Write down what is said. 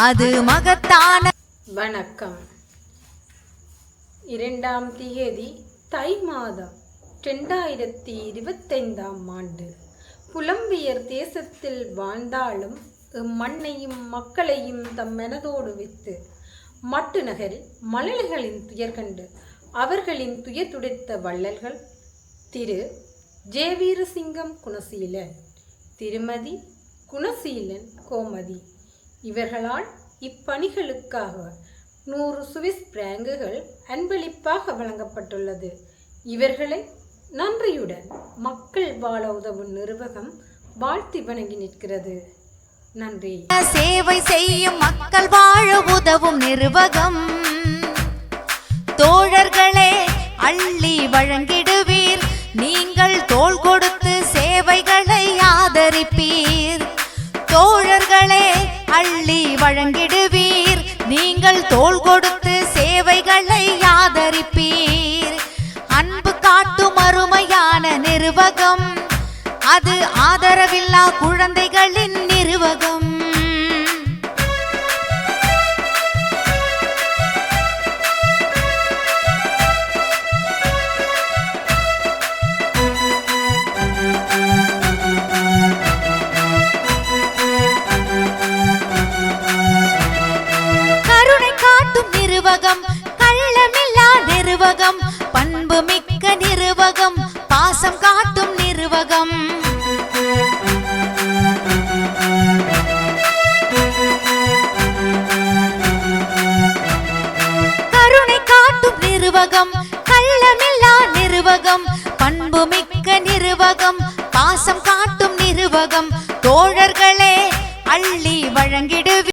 அது மகத்தான வணக்கம். இரண்டாம் தேதி தை மாதம் ரெண்டாயிரத்தி இருபத்தைந்தாம் ஆண்டு. புலம்பியர் தேசத்தில் வாழ்ந்தாலும் மண்ணையும் மக்களையும் தம் மனதோடு வைத்து மட்டு நகரில் மழலைகளின் துயர் கண்டு அவர்களின் துயர் துடைத்த வள்ளல்கள் திரு. ஜே. வீரசிங்கம் குணசீலன் திருமதி குணசீலன் கோமதி. இவர்களால் இப்பணிகளுக்காக நூறு சுவிஸ் பிராங்குகள் அன்பளிப்பாக வழங்கப்பட்டுள்ளது. இவர்களை நன்றியுடன் மக்கள் வாழ உதவும் நிறுவகம் வாழ்த்தி வணங்கி நிற்கிறது. நன்றி. சேவை செய்யும் மக்கள் வாழ உதவும் நிர்வகம். தோழர்களே அள்ளி வழங்கிடுவீர். நீங்கள் தோள் கொடுத்து அள்ளி வழங்கிடுவீர். நீங்கள் தோள் கொடுத்து சேவைகளை ஆதரிப்பீர். அன்பு காட்டும் அருமையான நிர்வகம். அது ஆதரவில்லா குழந்தை நிர்வகம் பண்பு மிக்க நிர்வகம் பாசம் காட்டும் நிர்வகம். கருணை காட்டும் நிர்வகம் கள்ளமில்லா நிர்வகம் பண்பு மிக்க நிர்வகம் பாசம் காட்டும் நிர்வகம். தோழர்களே அள்ளி வழங்கி